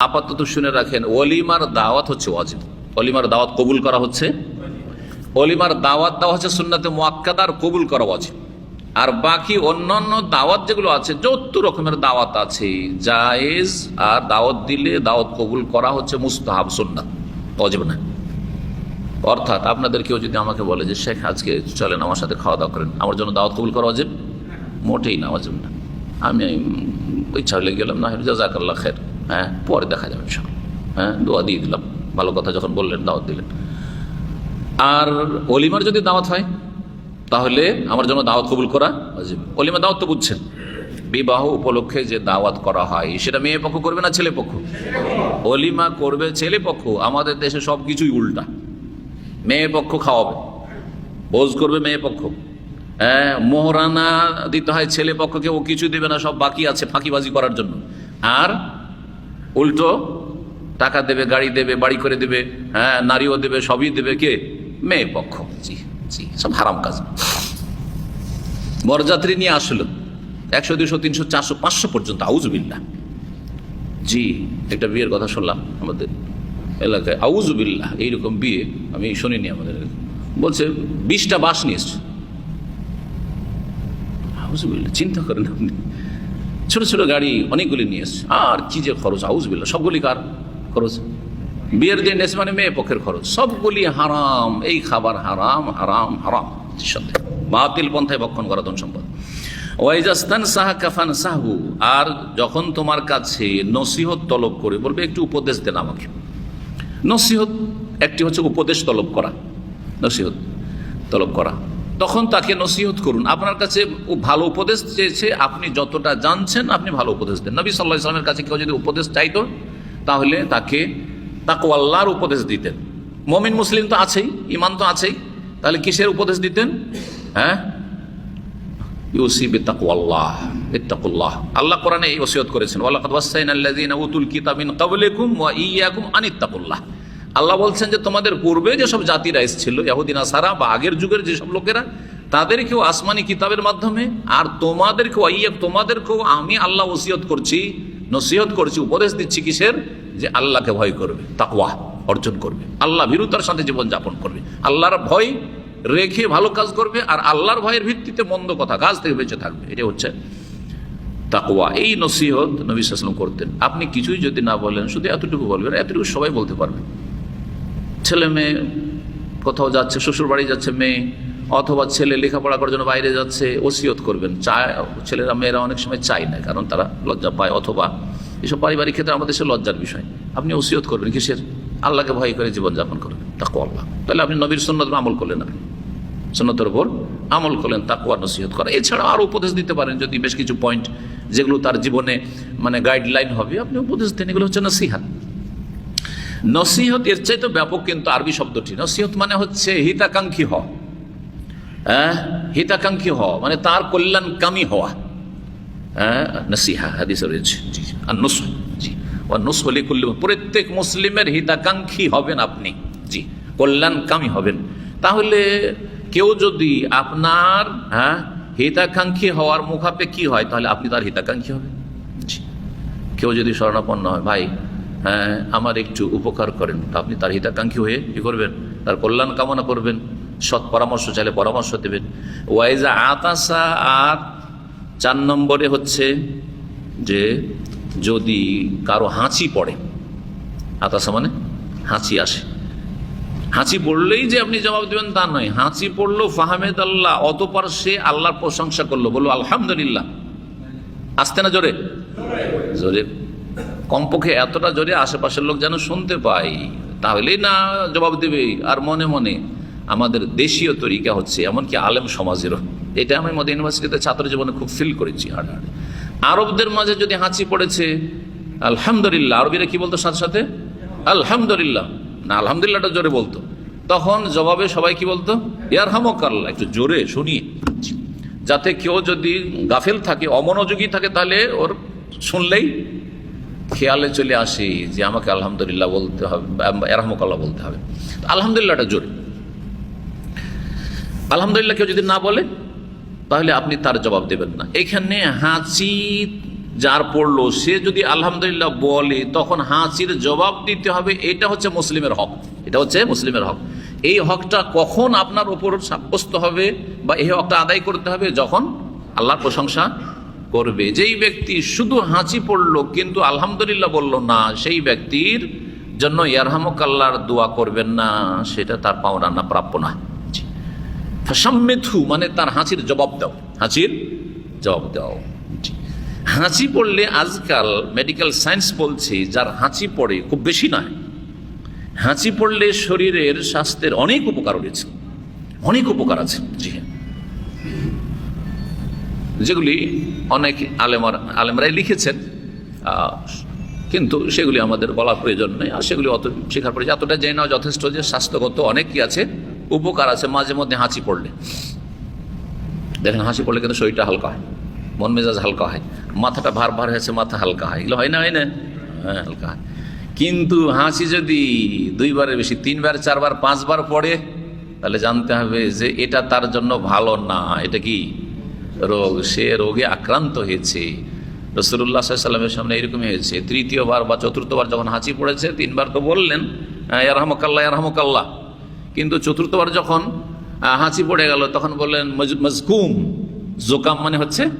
আপাতত শুনে রাখেন অলিমার দাওয়াত হচ্ছে ওয়াজিব। অলিমার দাওয়াত কবুল করা হচ্ছে। অলিমার দাওয়াত দেওয়া হচ্ছে সুন্নাতে মোয়াক্কাদার কবুল করা ওয়াজিব। আর বাকি অন্যান্য দাওয়াত যেগুলো আছে, যত রকমের দাওয়াত আছে, জায়েজ আর দাওয়াত দিলে দাওয়াত কবুল করা হচ্ছে মুস্তাহাব সুন্নাত। অজিব না। অর্থাৎ আপনাদের কেউ যদি আমাকে বলে যে, শেখ, আজকে চলেন আমার সাথে খাওয়া দাওয়া করেন। আমার জন্য দাওয়াত কবুল করা অজিব মোটেই না অজিব না। আমি ইচ্ছা হলে গেলাম, না জাজাকাল্লা খের হ্যাঁ পরে দেখা যাবে সব হ্যাঁ দোয়া দিয়ে দিলাম। ভালো কথা যখন বললেন, দাওয়াত দিলেন। আর অলিমার যদি দাওয়াত হয়, তাহলে আমার জন্য দাওয়াত কবুল করা অলিমা দাওয়াত তো বুঝছেন। বিবাহ উপলক্ষে যে দাওয়াত করা হয়, সেটা মেয়ে পক্ষ করবে না ছেলে পক্ষ? অলিমা করবে ছেলে পক্ষ। আমাদের দেশে সব কিছুই উল্টা। মেয়ে পক্ষ খাওয়াবে। ভোজ করবে মেয়ে পক্ষ। হ্যাঁ মোহরানা দিতে হয় ছেলে পক্ষকে, ও কিছু দেবে না, সব বাকি আছে ফাঁকিবাজি করার জন্য। আর উল্টো, টাকা দেবে, গাড়ি দেবে, বাড়ি করে দেবে হ্যাঁ নারীও দেবে, সবই দেবে কে? মেয়ে পক্ষ। জি জি, সব হারাম কাজ। বরযাত্রী নিয়ে আসলো। একশো, দুশো, তিনশো, চারশো, পাঁচশো পর্যন্ত আউজবিল্লা জি, একটা বিয়ের কথা শুনলাম আমাদের এলাকায়। আউজবিল্লা এইরকম বিয়ে, আমি শুনিনি আমাদের বলছে, বিশটা বাস নিয়ে এসছে। আউজবিল্লা চিন্তা করেন আপনি। ছোট ছোট গাড়ি অনেকগুলি নিয়ে এসছে। আর কি যে খরচ আউজবিল্লা সবগুলি কার খরচ? বিয়ের দিন এসে মানে মেয়ে পক্ষের খরচ। সবগুলি হারাম, এই খাবার হারাম হারাম হারাম। নিঃসন্দেহ। বাতিল পন্থায় ভক্ষণ করা ধন সম্পদ। ওয়াইজাস্তান সাহা কাফান সাহু, আর যখন তোমার কাছে নসিহত তলব করে বলবে, একটু উপদেশ দেন আমাকে। নসিহত, একটি হচ্ছে উপদেশ তলব করা। নসিহত তলব করা। তখন তাকে নসিহত করুন। আপনার কাছে ভালো উপদেশ চেয়েছে, আপনি যতটা জানছেন আপনি ভালো উপদেশ দেন। নবী সাল্লাহ ইসলামের কাছে কেউ যদি উপদেশ চাইতো, তাহলে তাকে তাকে আল্লাহর উপদেশ দিতেন। মমিন মুসলিম তো আছেই ইমান তো আছেই, তাহলে কিসের উপদেশ দিতেন? হ্যাঁ? আল্লাহ কোরআনে এই ওসিয়ত করেছেন ক্বাবলিকুম ওয়া আনিত্তাকুল্লাহ। আল্লাহ বলছেন যে তোমাদের পূর্বে যেসব জাতিরা এসেছিল ইহুদিন সারা বা আগের যুগের যেসব লোকেরা তাদেরকেও আসমানি কিতাবের মাধ্যমে, আর তোমাদেরকেও ইয়া তোমাদেরকেও আমি আল্লাহ ওসিয়ত করছি, নসিহত করছি, উপদেশ দিচ্ছি কিসের? যে আল্লাহকে ভয় করবে, তাকওয়া অর্জন করবে। আল্লাহ ভীরুতার সাথে জীবন যাপন করবে। আল্লাহর ভয় রেখে ভালো কাজ করবে, আর আল্লাহর ভয়ের ভিত্তিতে মন্দ কথা কাজ থেকে বেঁচে থাকবে। এটা হচ্ছে তাকওয়া। এই নসিহত নবী করতেন। আপনি কিছুই যদি না বলেন, শুধু এতটুকু বলবেন, এতটুকু সবাই বলতে পারবে। ছেলে মেয়ে কোথাও যাচ্ছে শ্বশুর বাড়ি যাচ্ছে মেয়ে, অথবা ছেলে লেখাপড়া করার জন্য বাইরে যাচ্ছে, ওসিয়ত করবেন। চায়, ছেলেরা, মেয়েরা অনেক সময় চায় না, কারণ তারা লজ্জা পায়, অথবা এসব পারিবারিক ক্ষেত্রে আমাদের দেশে লজ্জার বিষয়। আপনি ওসিয়ত করবেন, কিসের? আল্লাহকে ভয় করে জীবনযাপন করবেন। তাকু আল্লাহ তাহলে আপনি নবীর সন্ন্যত আমল করলেন আপনি। সন্ন্যতের উপর আমল করলেন, তাকুয়া নসিহত করা। এছাড়া আরও উপদেশ দিতে পারেন, যদি বেশ কিছু পয়েন্ট যেগুলো তার জীবনে মানে গাইডলাইন হবে, আপনি উপদেশ দেন। এগুলো হচ্ছে না নসিহাত। নসিহত এর চাইতে ব্যাপক কিন্তু আরবি শব্দটি। নসিহত মানে হচ্ছে হিতাকাঙ্ক্ষী হওয়া। হ্যাঁ? হিতাকাঙ্ক্ষী হওয়া মানে তার কল্যাণকামী হওয়া। হ্যাঁ? নসিহা, হাদিস রয়েছে। জি আর নস জি। ও নসলি করলে প্রত্যেক মুসলিমের হিতাকাঙ্ক্ষী হবেন আপনি। জি, কল্যাণকামী হবেন। তাহলে কেউ যদি আপনার হ্যাঁ হিতাকাঙ্ক্ষী হওয়ার মুখাপে কি হয়, তাহলে আপনি তার হিতাকাঙ্ক্ষী হবেন। কেউ যদি শরণাপন্ন হয়, ভাই হ্যাঁ আমার একটু উপকার করেন। তা আপনি তার হিতাকাঙ্ক্ষী হয়ে কী করবেন? তার কল্যাণ কামনা করবেন। সৎ পরামর্শ চাইলে পরামর্শ দেবেন। ওয়াইজা আতাসা আর চার নম্বরে হচ্ছে যে, যদি কারও হাঁচি পড়ে, আতাসা মানে হাঁচি আসে। হাঁচি পড়লেই যে আপনি জবাব দেবেন তা নয়। হাঁচি পড়ল ফাহামেদ আল্লাহ, অতপর সে আল্লাহর প্রশংসা করল। বলল, আলহামদুলিল্লাহ। আসতে না জোরে? জোরে। কমপক্ষে এতটা জোরে আশেপাশের লোক যেন শুনতে পায়, তাহলেই না জবাব দেবে। আর মনে মনে আমাদের দেশীয় তরিকা হচ্ছে, এমনকি আলেম সমাজেরও। এটা আমি মধ্যে ইউনিভার্সিটিতে ছাত্র জীবনে খুব ফিল করেছি হাড়ে আরবদের মাঝে যদি হাঁচি পড়েছে, আলহামদুলিল্লাহ। আরবিরা কি বলতো সাথে সাথে? আলহামদুলিল্লাহ। না, আলহামদুলিল্লাহটা জোরে বলতো। তখন জবাবে সবাই কি বলতো? ইয়ার হামকাল্লা একটু জোরে শুনিয়ে। যাতে কেউ যদি গাফেল থাকে, অমনোযোগী থাকে, তাহলে ওর শুনলেই খেয়ালে চলে আসে যে আমাকে আলহামদুলিল্লাহ বলতে হবে, এরহমকাল্লাহ বলতে হবে। আলহামদুলিল্লাহটা জোরে আলহামদুলিল্লাহ কেউ যদি না বলে, তাহলে আপনি তার জবাব দেবেন না। এখানে হাঁচি যার পড়ল, সে যদি আলহামদুলিল্লাহ বলে, তখন হাঁচির জবাব দিতে হবে, এটা হচ্ছে মুসলিমের হক। এটা হচ্ছে মুসলিমের হক। এই হকটা কখন আপনার উপর সাব্যস্ত হবে বা এই হকটা আদায় করতে হবে, যখন আল্লাহর প্রশংসা করবে। যেই ব্যক্তি শুধু হাঁচি পড়ল, কিন্তু আলহামদুলিল্লাহ বলল, না, সেই ব্যক্তির জন্য ইয়ারহামকাল্লার দোয়া করবেন না, সেটা তার পাওনা না, প্রাপ্য না। ফাসাম্মেথু মানে তার হাঁচির জবাব দাও। হাঁচির জবাব দাও। হাঁচি পড়লে আজকাল মেডিকেল সায়েন্স বলছে, যার হাঁচি পড়ে খুব বেশি নয়। হাঁচি পড়লে শরীরের স্বাস্থ্যের অনেক উপকার রয়েছে অনেক উপকার আছে। জি হ্যাঁ। যেগুলি অনেক আলেমার আলেমরাই লিখেছেন কিন্তু সেগুলি আমাদের বলার প্রয়োজন নেই, আর সেগুলি অত শেখার প্রয়োজন এতটা জেনে নেওয়া যথেষ্ট যে স্বাস্থ্যগত অনেক কি আছে, উপকার আছে, মাঝে মধ্যে হাঁচি পড়লে। দেখেন হাসি পড়লে কিন্তু শরীরটা হালকা হয়, মন মেজাজ হালকা হয়, মাথাটা ভার ভার হয়েছে, মাথা হালকা হয়, এগুলো হয় না হয় না? হ্যাঁ হালকা হয়। কিন্তু হাসি যদি দুইবারের বেশি, তিনবার, চারবার, পাঁচবার পড়ে, তাহলে জানতে হবে যে এটা তার জন্য ভালো না, এটা কি? রোগ, সে রোগে আক্রান্ত হয়েছে। রসুল্লাহ সাল্লামের সামনে এরকম হয়েছে। তৃতীয়বার বা চতুর্থবার যখন হাঁচি পড়েছে, তিনবার তো বললেন ইয়ারহামকাল্লা ইয়ারহামকাল্লা কিন্তু চতুর্থবার যখন হাঁচি পড়ে গেল, তখন বললেন মজকুম। জোকাম মানে হচ্ছে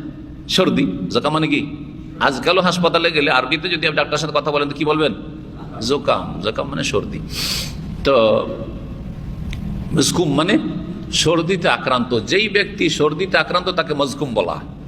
সর্দি। জোকাম মানে কি? আজকালও হাসপাতালে গেলে আরবিতে যদি আপনি ডাক্তারের সাথে কথা বলেন, তো কি বলবেন? জোকাম। জোকাম মানে সর্দি। তো, মজকুম মানে সর্দিতে আক্রান্ত যেই ব্যক্তি সর্দিতে আক্রান্ত তাকে মজকুম বলা হয়।